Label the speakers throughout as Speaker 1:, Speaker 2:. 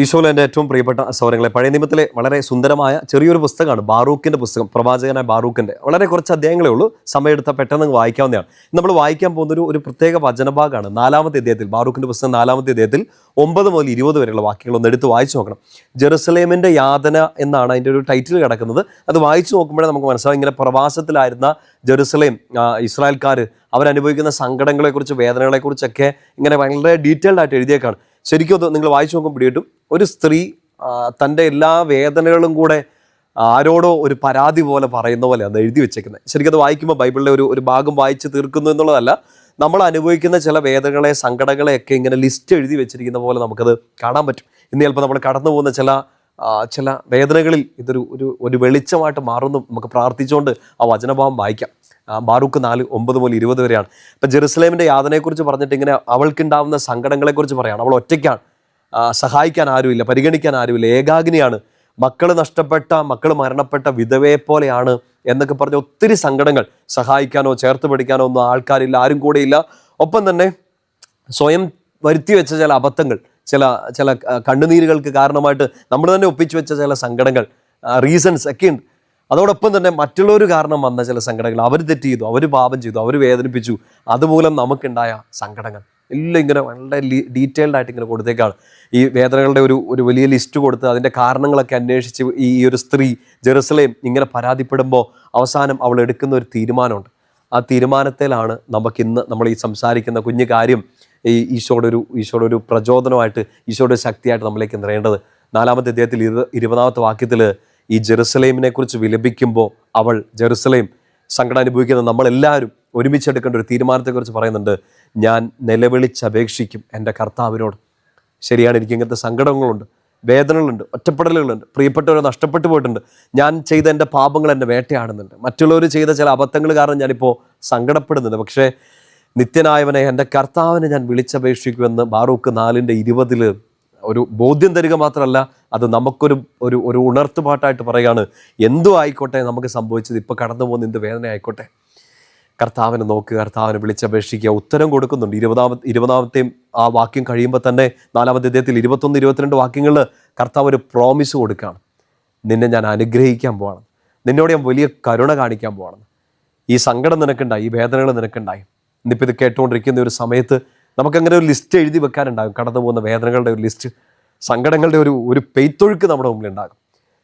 Speaker 1: ഈശോയിൽ എന്റെ ഏറ്റവും പ്രിയപ്പെട്ട സൗരങ്ങളെ പഴയ നിയമത്തിലെ വളരെ സുന്ദരമായ ചെറിയൊരു പുസ്തകമാണ് ബാറൂക്കിന്റെ പുസ്തകം പ്രവാചകനായ ബാറൂക്കിന്റെ വളരെ കുറച്ച് അധ്യായങ്ങളേ ഉള്ളൂ. സമയമെടുത്താൽ പെട്ടെന്ന് വായിക്കാവുന്നതാണ്. നമ്മൾ വായിക്കാൻ പോകുന്ന ഒരു പ്രത്യേക വചനഭാഗമാണ് നാലാമത്തെ അധ്യായത്തിൽ ബാറൂക്കിന്റെ പുസ്തകം നാലാമത്തെ അധ്യായത്തിൽ ഒമ്പത് മുതൽ ഇരുപത് വരെയുള്ള വാക്യങ്ങൾ ഒന്ന് എടുത്ത് വായിച്ചു നോക്കണം. ജെറുസലേമിന്റെ യാതന എന്നാണ് അതിന്റെ ഒരു ടൈറ്റിൽ കിടക്കുന്നത്. അത് വായിച്ചു നോക്കുമ്പോഴേ നമുക്ക് മനസ്സിലാവും. ഇങ്ങനെ പ്രവാസത്തിലായിരുന്ന ജെറുസലേം ഇസ്രായേൽക്കാർ അവരനുഭവിക്കുന്ന സങ്കടങ്ങളെക്കുറിച്ച് വേദനകളെക്കുറിച്ചൊക്കെ ഇങ്ങനെ വളരെ ഡീറ്റെയിൽഡ് ആയിട്ട് എഴുതിയേക്കാണ്. ശരിക്കും അത് നിങ്ങൾ വായിച്ചു നോക്കും പിടിയിട്ടും ഒരു സ്ത്രീ തന്റെ എല്ലാ വേദനകളും കൂടെ ആരോടോ ഒരു പരാതി പോലെ പറയുന്ന പോലെ അത് എഴുതി വെച്ചേക്കുന്നത്. ശരിക്കും അത് വായിക്കുമ്പോൾ ബൈബിളിലെ ഒരു ഒരു ഭാഗം വായിച്ച് തീർക്കുന്നു എന്നുള്ളതല്ല നമ്മൾ അനുഭവിക്കുന്ന ചില വേദനകളെ സങ്കടങ്ങളെയൊക്കെ ഇങ്ങനെ ലിസ്റ്റ് എഴുതി വെച്ചിരിക്കുന്ന പോലെ നമുക്കത് കാണാൻ പറ്റും. ഇന്ന് ചിലപ്പോൾ നമ്മൾ കടന്നു പോകുന്ന ചില ചില വേദനകളിൽ ഇതൊരു ഒരു ഒരു വെളിച്ചമായിട്ട് മാറുന്നു. നമുക്ക് പ്രാർത്ഥിച്ചുകൊണ്ട് ആ വചനഭാവം വായിക്കാം. ബാറൂക്ക് നാല് ഒമ്പത് മുതൽ ഇരുപത് വരെയാണ്. ഇപ്പം ജെറുസലേമിന്റെ യാതനയെക്കുറിച്ച് പറഞ്ഞിട്ട് ഇങ്ങനെ അവൾക്കുണ്ടാവുന്ന സങ്കടങ്ങളെക്കുറിച്ച് പറയാണ്. അവൾ ഒറ്റയ്ക്കാണ്. സഹായിക്കാൻ ആരുമില്ല പരിഗണിക്കാൻ ആരുമില്ല. ഏകാഗ്നിയാണ്. മക്കൾ നഷ്ടപ്പെട്ട മക്കൾ മരണപ്പെട്ട വിധവയെ പോലെയാണ് എന്നൊക്കെ പറഞ്ഞ ഒത്തിരി സങ്കടങ്ങൾ സഹായിക്കാനോ ചേർത്ത് പിടിക്കാനോ ഒന്നും ആൾക്കാരില്ല ആരും കൂടെയില്ല. ഒപ്പം തന്നെ സ്വയം വരുത്തി വെച്ച ചില അബദ്ധങ്ങൾ ചില ചില കണ്ണുനീരുകൾക്ക് കാരണമായിട്ട് നമ്മൾ തന്നെ ഒപ്പിച്ചു വെച്ച ചില സങ്കടങ്ങൾ റീസൺസ് ഒക്കെ ഉണ്ട്. അതോടൊപ്പം തന്നെ മറ്റുള്ളവർ കാരണം വന്ന ചില സങ്കടങ്ങൾ. അവർ തെറ്റ് ചെയ്തു അവർ പാപം ചെയ്തു അവർ വേദനിപ്പിച്ചു. അതുമൂലം നമുക്കുണ്ടായ സങ്കടങ്ങൾ. എല്ലാം ഇങ്ങനെ വളരെ ഡീറ്റെയിൽഡ് ആയിട്ട് ഇങ്ങനെ കൊടുത്തേക്കാണ്. ഈ വേദനകളുടെ ഒരു ഒരു വലിയ ലിസ്റ്റ് കൊടുത്ത് അതിന്റെ കാരണങ്ങളൊക്കെ അന്വേഷിച്ച് ഈ ഒരു സ്ത്രീ ജെറുസലേം ഇങ്ങനെ പരാതിപ്പെടുമ്പോൾ അവസാനം അവൾ എടുക്കുന്ന ഒരു തീരുമാനമുണ്ട്. ആ തീരുമാനത്തിലാണ് നമുക്കിന്ന് നമ്മൾ ഈ സംസാരിക്കുന്ന കുഞ്ഞു കാര്യം ഈ ഈശോയുടെ ഒരു ഈശോയുടെ ഒരു പ്രചോദനമായിട്ട് ഈശോയുടെ ശക്തിയായിട്ട് നമ്മളിലേക്ക് നിറയേണ്ടത്. നാലാമത്തെ അദ്ദേഹത്തിൽ ഇരു ഇരുപതാമത്തെ വാക്യത്തിൽ ഈ ജെറുസലേമിനെ കുറിച്ച് വിലപിക്കുമ്പോൾ അവൾ ജെറുസലേം സങ്കടം അനുഭവിക്കുന്ന നമ്മളെല്ലാവരും ഒരുമിച്ചെടുക്കേണ്ട ഒരു തീരുമാനത്തെക്കുറിച്ച് പറയുന്നുണ്ട് ഞാൻ നിലവിളിച്ചപേക്ഷിക്കും എന്റെ കർത്താവിനോട്. ശരിയാണ് എനിക്ക് ഇങ്ങനത്തെ സങ്കടങ്ങളുണ്ട് വേദനകളുണ്ട് ഒറ്റപ്പെടലുകളുണ്ട് പ്രിയപ്പെട്ടവരെ നഷ്ടപ്പെട്ടു പോയിട്ടുണ്ട്. ഞാൻ ചെയ്ത എന്റെ പാപങ്ങൾ എന്നെ വേട്ടയാടുന്നുണ്ട്. മറ്റുള്ളവർ ചെയ്ത ചില അബദ്ധങ്ങൾ കാരണം ഞാനിപ്പോൾ സങ്കടപ്പെടുന്നുണ്ട്. പക്ഷേ നിത്യനായവനെ എന്റെ കർത്താവിനെ ഞാൻ വിളിച്ചപേക്ഷിക്കുമെന്ന് ബാറൂക്ക് നാലിന്റെ ഇരുപതിൽ ഒരു ബോധ്യം തരിക മാത്രമല്ല അത് നമുക്കൊരു ഒരു ഒരു ഉണർത്തുപാട്ടായിട്ട് പറയുകയാണ് എന്തു ആയിക്കോട്ടെ നമുക്ക് സംഭവിച്ചത് ഇപ്പോൾ കടന്നു പോകുന്ന എന്ത് വേദന ആയിക്കോട്ടെ? കർത്താവിനെ നോക്കുക കർത്താവിനെ വിളിച്ചപേക്ഷിക്കുക ഉത്തരം കൊടുക്കുന്നുണ്ട്. ഇരുപതാമത്തെ ഇരുപതാമത്തെയും ആ വാക്യം കഴിയുമ്പോൾ തന്നെ നാലാമത്തെ അദ്ദേഹത്തിൽ ഇരുപത്തൊന്ന് ഇരുപത്തിരണ്ട് വാക്യങ്ങളിൽ കർത്താവ് ഒരു പ്രോമിസ് കൊടുക്കുകയാണ്. നിന്നെ ഞാൻ അനുഗ്രഹിക്കാൻ പോവാണ്. നിന്നോട് ഞാൻ വലിയ കരുണ കാണിക്കാൻ പോവാണ്. ഈ സങ്കടം നിനക്കുണ്ടായി ഈ വേദനകൾ നിനക്കുണ്ടായി. ഇന്നിപ്പോൾ ഇത് കേട്ടുകൊണ്ടിരിക്കുന്ന ഒരു സമയത്ത് നമുക്കങ്ങനെ ഒരു ലിസ്റ്റ് എഴുതി വെക്കാനുണ്ടാകും. കടന്നു പോകുന്ന വേദനകളുടെ ഒരു ലിസ്റ്റ് സങ്കടങ്ങളുടെ ഒരു ഒരു പെയ്ത്തൊഴുക്ക് നമ്മുടെ മുമ്പിൽ ഉണ്ടാകും.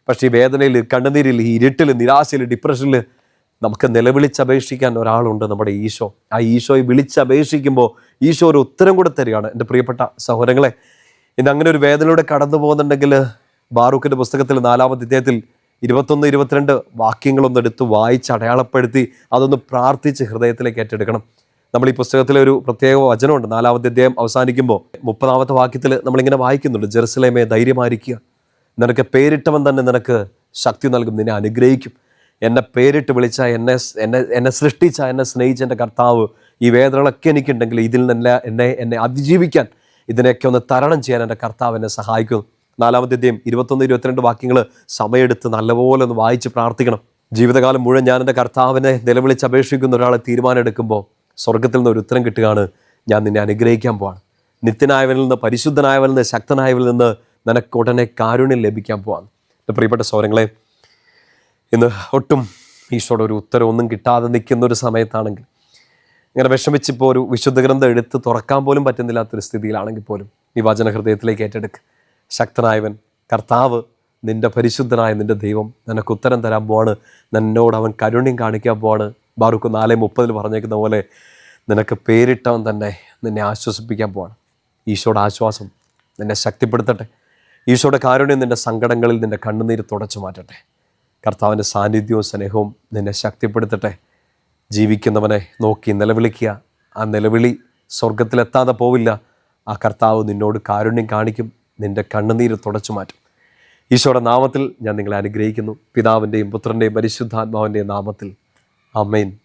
Speaker 1: പക്ഷേ ഈ വേദനയിൽ കണ്ണുനീരിൽ ഈ ഇരുട്ടിൽ നിരാശയിൽ ഡിപ്രഷനിൽ നമുക്ക് നിലവിളിച്ചപേക്ഷിക്കാൻ ഒരാളുണ്ട് നമ്മുടെ ഈശോ. ആ ഈശോയെ വിളിച്ചപേക്ഷിക്കുമ്പോൾ ഈശോ ഒരു ഉത്തരം കൂടെ തരികയാണ്. എന്റെ പ്രിയപ്പെട്ട സഹോദരങ്ങളെ ഇന്ന് അങ്ങനെ ഒരു വേദനയിലൂടെ കടന്നു പോകുന്നുണ്ടെങ്കിൽ ബാറൂഖിന്റെ പുസ്തകത്തിൽ നാലാമത്തെ അധ്യായത്തിൽ ഇരുപത്തൊന്ന് ഇരുപത്തിരണ്ട് വാക്യങ്ങളൊന്നെടുത്ത് വായിച്ച് അടയാളപ്പെടുത്തി അതൊന്ന് പ്രാർത്ഥിച്ച് ഹൃദയത്തിലേക്ക് ഏറ്റെടുക്കണം. നമ്മൾ ഈ പുസ്തകത്തിലെ ഒരു പ്രത്യേക വചനമുണ്ട്. നാലാമത്തെ അധ്യായം അവസാനിക്കുമ്പോൾ മുപ്പതാമത്തെ വാക്യത്തിൽ നമ്മളിങ്ങനെ വായിക്കുന്നുണ്ട്. ജെറുസലേമെ ധൈര്യമായിരിക്കുക. നിനക്ക് പേരിട്ടവൻ തന്നെ നിനക്ക് ശക്തി നൽകും. നിന്നെ അനുഗ്രഹിക്കും. എന്നെ പേരിട്ട് വിളിച്ച എന്നെ എന്നെ എന്നെ സൃഷ്ടിച്ച എന്നെ സ്നേഹിച്ച എന്റെ കർത്താവ് ഈ വേദനകളൊക്കെ എനിക്കുണ്ടെങ്കിൽ ഇതിൽ നിന്നെ എന്നെ എന്നെ അതിജീവിക്കാൻ ഇതിനെയൊക്കെ ഒന്ന് തരണം ചെയ്യാൻ എന്റെ കർത്താവ് എന്നെ സഹായിക്കുന്നു നാലാമത്തെ അധ്യയം ഇരുപത്തൊന്ന് ഇരുപത്തിരണ്ട് വാക്യങ്ങൾ സമയമെടുത്ത് നല്ലപോലെ ഒന്ന് വായിച്ച് പ്രാർത്ഥിക്കണം. ജീവിതകാലം മുഴുവൻ ഞാൻ എന്റെ കർത്താവിനെ നിലവിളിച്ച് അപേക്ഷിക്കുന്ന ഒരാളെ തീരുമാനം എടുക്കുമ്പോൾ സ്വർഗത്തിൽ നിന്ന് ഒരു ഉത്തരം കിട്ടുകയാണ്. ഞാൻ നിന്നെ അനുഗ്രഹിക്കാൻ പോവാണ്. നിത്യനായവനിൽ നിന്ന് പരിശുദ്ധനായവനിൽ നിന്ന് ശക്തനായവനിൽ നിന്ന് നിനക്ക് ഉടനെ കാരുണ്യം ലഭിക്കാൻ പോവാണ്. എന്റെ പ്രിയപ്പെട്ട സൗരങ്ങളെ ഇന്ന് ഒട്ടും ഈശോയുടെ ഒരു ഉത്തരം ഒന്നും കിട്ടാതെ നിൽക്കുന്ന ഒരു സമയത്താണെങ്കിൽ ഇങ്ങനെ വിഷമിച്ചിപ്പോൾ ഒരു വിശുദ്ധ ഗ്രന്ഥം എടുത്ത് തുറക്കാൻ പോലും പറ്റുന്നില്ലാത്തൊരു സ്ഥിതിയിലാണെങ്കിൽ പോലും ഈ വചന ഹൃദയത്തിലേക്ക് ഏറ്റെടുക്ക്. ശക്തനായവൻ കർത്താവ് നിന്റെ പരിശുദ്ധനായ നിന്റെ ദൈവം നിനക്ക് ഉത്തരം തരാൻ പോവാണ്. നിന്നോട് അവൻ കരുണ്യം കാണിക്കാൻ പോവാണ്. ബാറുക്ക് നാല് മുപ്പതിൽ പറഞ്ഞേക്കുന്ന പോലെ നിനക്ക് പേരിട്ടവൻ തന്നെ നിന്നെ ആശ്വസിപ്പിക്കാൻ പോവാണ്. ഈശോയുടെ ആശ്വാസം നിന്നെ ശക്തിപ്പെടുത്തട്ടെ. ഈശോയുടെ കാരുണ്യം നിന്റെ സങ്കടങ്ങളിൽ നിന്റെ കണ്ണുനീര് തുടച്ചു മാറ്റട്ടെ. കർത്താവിന്റെ സാന്നിധ്യവും സ്നേഹവും നിന്നെ ശക്തിപ്പെടുത്തട്ടെ. ജീവിക്കുന്നവനെ നോക്കി നിലവിളിക്കുക. ആ നിലവിളി സ്വർഗത്തിലെത്താതെ പോവില്ല. ആ കർത്താവ് നിന്നോട് കാരുണ്യം കാണിക്കും. നിന്റെ കണ്ണുനീര് തുടച്ചു മാറ്റും. ഈശോയുടെ നാമത്തിൽ ഞാൻ നിങ്ങളെ അനുഗ്രഹിക്കുന്നു. പിതാവിന്റെയും പുത്രന്റെയും പരിശുദ്ധാത്മാവിന്റെയും നാമത്തിൽ Amen.